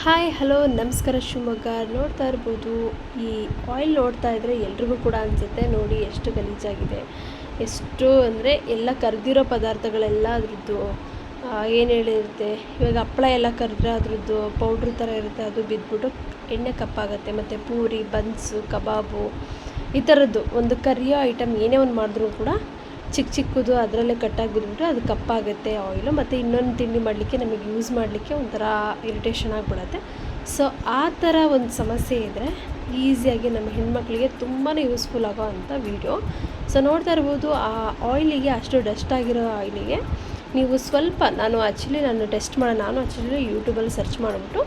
Hi hello ನಮಸ್ಕಾರ ಶಿವಮೊಗ್ಗ. ನೋಡ್ತಾ ಇರ್ಬೋದು, ಈ ಆಯಿಲ್ ನೋಡ್ತಾ ಇದ್ದರೆ ಎಲ್ರಿಗೂ ಕೂಡ ಅನಿಸುತ್ತೆ. ನೋಡಿ ಎಷ್ಟು ಗಲೀಜಾಗಿದೆ. ಎಷ್ಟು ಅಂದರೆ ಎಲ್ಲ ಕರೆದಿರೋ ಪದಾರ್ಥಗಳೆಲ್ಲ ಅದ್ರದ್ದು ಏನು ಹೇಳಿರುತ್ತೆ? ಇವಾಗ ಹಪ್ಪಳ ಎಲ್ಲ ಕರೆದ್ರೆ ಅದ್ರದ್ದು ಪೌಡ್ರ್ ಥರ ಇರುತ್ತೆ. ಅದು ಬಿದ್ದುಬಿಟ್ಟು ಎಣ್ಣೆ ಕಪ್ಪಾಗುತ್ತೆ. ಮತ್ತು ಪೂರಿ, ಬನ್ಸು, ಕಬಾಬು ಈ ಥರದ್ದು ಒಂದು ಕರಿಯೋ ಐಟಮ್ ಏನೇ ಒಂದು ಮಾಡಿದ್ರೂ ಕೂಡ ಚಿಕ್ಕ ಚಿಕ್ಕದು ಅದರಲ್ಲೇ ಕಟ್ಟಾಗಿ ಅದು ಕಪ್ಪಾಗುತ್ತೆ ಆಯಿಲು ಮತ್ತು ಇನ್ನೊಂದು ತಿಂಡಿ ಮಾಡಲಿಕ್ಕೆ ನಮಗೆ ಯೂಸ್ ಮಾಡಲಿಕ್ಕೆ ಒಂಥರ ಇರಿಟೇಷನ್ ಆಗಿಬಿಡತ್ತೆ. ಸೊ ಆ ಥರ ಒಂದು ಸಮಸ್ಯೆ ಇದ್ದರೆ ಈಸಿಯಾಗಿ ನಮ್ಮ ಹೆಣ್ಮಕ್ಳಿಗೆ ತುಂಬಾ ಯೂಸ್ಫುಲ್ ಆಗೋ ಅಂಥ ವೀಡಿಯೋ ಸೊ ನೋಡ್ತಾ ಇರ್ಬೋದು, ಆ ಆಯಿಲಿಗೆ ಅಷ್ಟು ಡಸ್ಟ್ ಆಗಿರೋ ಆಯಿಲಿಗೆ ನೀವು ಸ್ವಲ್ಪ, ನಾನು ಆ್ಯಕ್ಚುಲಿ ನಾನು ಟೆಸ್ಟ್ ಮಾಡೋ, ನಾನು ಆ್ಯಕ್ಚುಲಿ ಯೂಟ್ಯೂಬಲ್ಲಿ ಸರ್ಚ್ ಮಾಡಿಬಿಟ್ಟು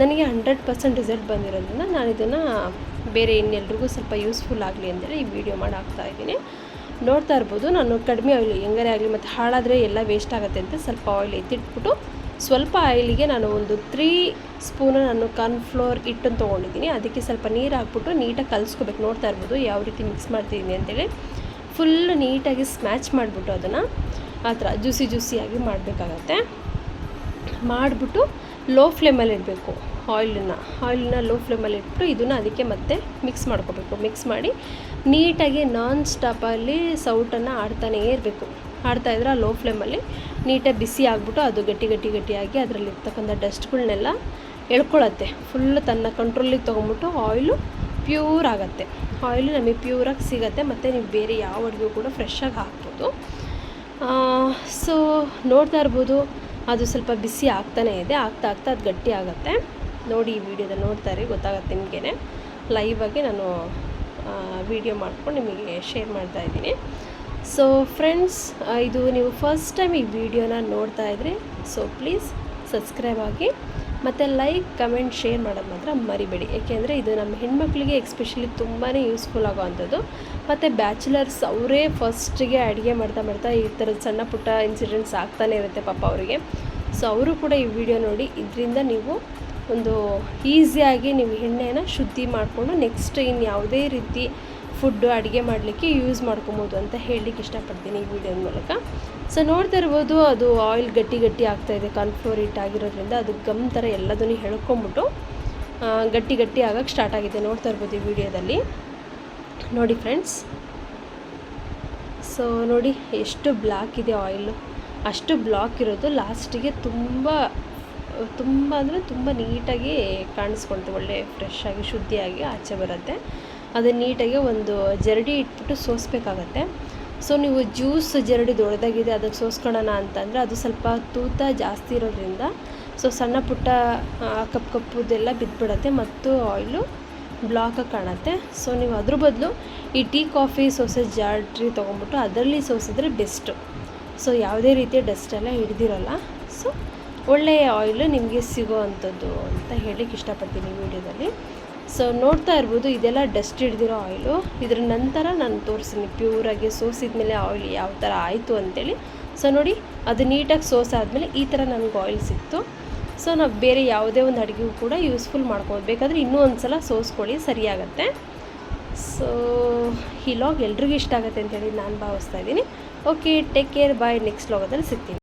ನನಗೆ ಹಂಡ್ರೆಡ್ ಪರ್ಸೆಂಟ್ ರಿಸಲ್ಟ್ ಬಂದಿರೋದ್ರಿಂದ ನಾನು ಇದನ್ನು ಬೇರೆ ಇನ್ನೆಲ್ರಿಗೂ ಸ್ವಲ್ಪ ಯೂಸ್ಫುಲ್ ಆಗಲಿ ಅಂತೇಳಿ ಈ ವಿಡಿಯೋ ಮಾಡಿ ಹಾಕ್ತಾ ಇದ್ದೀನಿ. ನೋಡ್ತಾ ಇರ್ಬೋದು. ನಾನು ಕಡಿಮೆ ಆಯಿಲ್ ಹೆಂಗಾರೆ ಆಗಲಿ ಮತ್ತು ಹಾಳಾದರೆ ಎಲ್ಲ ವೇಸ್ಟ್ ಆಗುತ್ತೆ ಅಂತ ಸ್ವಲ್ಪ ಆಯಿಲ್ ಎತ್ತಿಟ್ಬಿಟ್ಟು ಸ್ವಲ್ಪ ಆಯಿಲಿಗೆ ನಾನು ಒಂದು ತ್ರೀ ಸ್ಪೂನು ನಾನು ಕಾರ್ನ್ಫ್ಲೋರ್ ಹಿಟ್ಟನ್ನು ತೊಗೊಂಡಿದ್ದೀನಿ. ಅದಕ್ಕೆ ಸ್ವಲ್ಪ ನೀರು ಹಾಕ್ಬಿಟ್ಟು ನೀಟಾಗಿ ಕಲಿಸ್ಕೋಬೇಕು. ನೋಡ್ತಾ ಇರ್ಬೋದು ಯಾವ ರೀತಿ ಮಿಕ್ಸ್ ಮಾಡ್ತಿದ್ದೀನಿ ಅಂತೇಳಿ. ಫುಲ್ ನೀಟಾಗಿ ಸ್ಮ್ಯಾಚ್ ಮಾಡಿಬಿಟ್ಟು ಅದನ್ನು ಆ ಥರ ಜ್ಯೂಸಿ ಜ್ಯೂಸಿಯಾಗಿ ಮಾಡಬೇಕಾಗತ್ತೆ. ಮಾಡಿಬಿಟ್ಟು ಲೋ ಫ್ಲೇಮಲ್ಲಿ ಇಡಬೇಕು ಆಯಿಲನ್ನ ಆಯಿಲನ್ನ ಲೋ ಫ್ಲೇಮಲ್ಲಿ ಇಟ್ಟು ಇದನ್ನು ಅದಕ್ಕೆ ಮತ್ತೆ ಮಿಕ್ಸ್ ಮಾಡ್ಕೋಬೇಕು. ಮಿಕ್ಸ್ ಮಾಡಿ ನೀಟಾಗಿ ನಾನ್ ಸ್ಟಾಪಲ್ಲಿ ಸೌಟನ್ನು ಆಡ್ತಾನೇ ಇರಬೇಕು. ಆಡ್ತಾ ಇದ್ರೆ ಆ ಲೋ ಫ್ಲೇಮಲ್ಲಿ ನೀಟಾಗಿ ಬಿಸಿ ಆಗಿಬಿಟ್ಟು ಅದು ಗಟ್ಟಿ ಗಟ್ಟಿ ಗಟ್ಟಿಯಾಗಿ ಅದರಲ್ಲಿರ್ತಕ್ಕಂಥ ಡಸ್ಟ್ಗಳನ್ನೆಲ್ಲ ಎಳ್ಕೊಳತ್ತೆ ಫುಲ್ ತನ್ನ ಕಂಟ್ರೋಲಿಗೆ ತೊಗೊಂಬಿಟ್ಟು ಆಯಿಲು ಪ್ಯೂರ್ ಆಗುತ್ತೆ. ಆಯಿಲು ನಮಗೆ ಪ್ಯೂರಾಗಿ ಸಿಗುತ್ತೆ, ಮತ್ತು ನೀವು ಬೇರೆ ಯಾವ ಅಡುಗೆ ಕೂಡ ಫ್ರೆಶ್ಶಾಗಿ ಹಾಕ್ಬೋದು. ಸೊ ನೋಡ್ತಾ ಇರ್ಬೋದು, ಅದು ಸ್ವಲ್ಪ ಬಿಸಿ ಆಗ್ತಾನೇ ಇದೆ. ಆಗ್ತಾ ಆಗ್ತಾ ಅದು ಗಟ್ಟಿ ಆಗುತ್ತೆ. ನೋಡಿ ಈ ವಿಡಿಯೋದಲ್ಲಿ ನೋಡ್ತಾ ಇರಿ ಗೊತ್ತಾಗುತ್ತೆ ನಿಮಗೇ ಆಗಿ ನಾನು ವಿಡಿಯೋ ಮಾಡ್ಕೊಂಡು ನಿಮಗೆ ಶೇರ್ ಮಾಡ್ತಾ ಇದ್ದೀನಿ. ಸೊ ಫ್ರೆಂಡ್ಸ್ ಇದು ನೀವು ಫಸ್ಟ್ ಟೈಮ್ ಈ ವಿಡಿಯೋನ ನೋಡ್ತಾ ಇದ್ರಿ ಸೊ ಪ್ಲೀಸ್ ಸಬ್ಸ್ಕ್ರೈಬ್ ಆಗಿ, ಮತ್ತು ಲೈಕ್ ಕಮೆಂಟ್ ಶೇರ್ ಮಾಡೋದು ಮಾತ್ರ ಮರಿಬೇಡಿ. ಏಕೆಂದರೆ ಇದು ನಮ್ಮ ಹೆಣ್ಮಕ್ಳಿಗೆ ಎಕ್ಸ್ಪೆಷಲಿ ತುಂಬಾ ಯೂಸ್ಫುಲ್ ಆಗೋ ಅಂಥದ್ದು ಮತ್ತು ಬ್ಯಾಚುಲರ್ಸ್ ಅವರೇ ಫಸ್ಟಿಗೆ ಅಡುಗೆ ಮಾಡ್ತಾ ಮಾಡ್ತಾ ಈ ಥರದ ಸಣ್ಣ ಪುಟ್ಟ ಇನ್ಸಿಡೆಂಟ್ಸ್ ಆಗ್ತಾನೆ ಇರುತ್ತೆ ಪಾಪ ಅವರಿಗೆ. ಸೊ ಅವರು ಕೂಡ ಈ ವಿಡಿಯೋ ನೋಡಿ, ಇದರಿಂದ ನೀವು ಒಂದು ಈಸಿಯಾಗಿ ನೀವು ಎಣ್ಣೆನ ಶುದ್ಧಿ ಮಾಡಿಕೊಂಡು ನೆಕ್ಸ್ಟ್ ಇನ್ನು ಯಾವುದೇ ರೀತಿ ಫುಡ್ಡು ಅಡುಗೆ ಮಾಡಲಿಕ್ಕೆ ಯೂಸ್ ಮಾಡ್ಕೊಬೋದು ಅಂತ ಹೇಳಲಿಕ್ಕೆ ಇಷ್ಟಪಡ್ತೀನಿ ಈ ವಿಡಿಯೋದ ಮೂಲಕ. ಸೊ ನೋಡ್ತಾ ಇರ್ಬೋದು ಅದು ಆಯಿಲ್ ಗಟ್ಟಿ ಗಟ್ಟಿ ಆಗ್ತಾಯಿದೆ ಕಾರ್ನ್ಫ್ಲೋರ್ ಆಗಿರೋದ್ರಿಂದ ಅದು ಗಮ್ ಥರ ಎಲ್ಲದನ್ನು ಹೇಳ್ಕೊಂಬಿಟ್ಟು ಗಟ್ಟಿ ಗಟ್ಟಿ ಆಗೋಕ್ಕೆ ಸ್ಟಾರ್ಟ್ ಆಗಿದೆ. ನೋಡ್ತಾ ಇರ್ಬೋದು ಈ ವಿಡಿಯೋದಲ್ಲಿ ನೋಡಿ ಫ್ರೆಂಡ್ಸ್ ಸೊ ನೋಡಿ ಎಷ್ಟು ಬ್ಲಾಕ್ ಇದೆ ಆಯಿಲ್ ಅಷ್ಟು ಬ್ಲಾಕ್ ಇರೋದು ಲಾಸ್ಟಿಗೆ ತುಂಬ ತುಂಬ ಅಂದರೆ ತುಂಬ ನೀಟಾಗಿ ಕಾಣಿಸ್ಕೊಳ್ತು ಒಳ್ಳೆ ಫ್ರೆಶ್ ಆಗಿ, ಶುದ್ಧಿಯಾಗಿ ಆಚೆ ಬರುತ್ತೆ. ಅದನ್ನು ನೀಟಾಗಿ ಒಂದು ಜರಡಿ ಇಟ್ಬಿಟ್ಟು ಸೋಸಬೇಕಾಗತ್ತೆ. ಸೊ ನೀವು ಜ್ಯೂಸ್ ಜರಡಿ ದೊಡ್ಡದಾಗಿದೆ ಅದಕ್ಕೆ ಸೋಸ್ಕೊಳ್ಳೋಣ ಅಂತಂದರೆ ಅದು ಸ್ವಲ್ಪ ತೂತ ಜಾಸ್ತಿ ಇರೋದ್ರಿಂದ ಸೊ ಸಣ್ಣ ಪುಟ್ಟ ಕಪ್ ಕಪ್ಪುದೆಲ್ಲ ಬಿದ್ದುಬಿಡತ್ತೆ ಮತ್ತು ಆಯಿಲು ಬ್ಲಾಕಾಗಿ ಕಾಣುತ್ತೆ. ಸೊ ನೀವು ಅದ್ರ ಬದಲು ಈ ಟೀ ಕಾಫಿ ಸೋಸೆ ಜಾಡ್ರಿ ತೊಗೊಂಬಿಟ್ಟು ಅದರಲ್ಲಿ ಸೋಸಿದ್ರೆ ಬೆಸ್ಟು ಸೊ ಯಾವುದೇ ರೀತಿಯ ಡಸ್ಟ್ ಎಲ್ಲ ಹಿಡ್ದಿರಲ್ಲ. ಒಳ್ಳೆಯ ಆಯಿಲು ನಿಮಗೆ ಸಿಗೋ ಅಂಥದ್ದು ಅಂತ ಹೇಳಲಿಕ್ಕೆ ಇಷ್ಟಪಡ್ತೀನಿ ವಿಡಿಯೋದಲ್ಲಿ. ಸೊ ನೋಡ್ತಾ ಇರ್ಬೋದು, ಇದೆಲ್ಲ ಡಸ್ಟ್ ಹಿಡ್ದಿರೋ ಆಯಿಲು ಇದ್ರ ನಂತರ ನಾನು ತೋರಿಸ್ತೀನಿ ಪ್ಯೂರಾಗಿ ಸೋಸಿದ ಮೇಲೆ ಆಯಿಲ್ ಯಾವ ಥರ ಆಯಿತು ಅಂತೇಳಿ. ಸೊ ನೋಡಿ, ಅದು ನೀಟಾಗಿ ಸೋಸಾದ್ಮೇಲೆ ಈ ಥರ ನನಗೆ ಆಯಿಲ್ ಸಿಕ್ತು. ಸೊ ನಾವು ಬೇರೆ ಯಾವುದೇ ಒಂದು ಅಡುಗೆಗೂ ಕೂಡ ಯೂಸ್ಫುಲ್ ಮಾಡ್ಬೋದು ಬೇಕಾದರೆ ಇನ್ನೂ ಒಂದು ಸಲ ಸೋಸ್ಕೊಳ್ಳಿ, ಸರಿಯಾಗತ್ತೆ. ಸೊ ಈ ಲಾಗ್ ಎಲ್ರಿಗೂ ಇಷ್ಟ ಆಗುತ್ತೆ ಅಂತೇಳಿ ನಾನು ಭಾವಿಸ್ತಾ ಇದ್ದೀನಿ. Okay take care bye next ಲಾಗದಲ್ಲಿ ಸಿಗ್ತೀನಿ.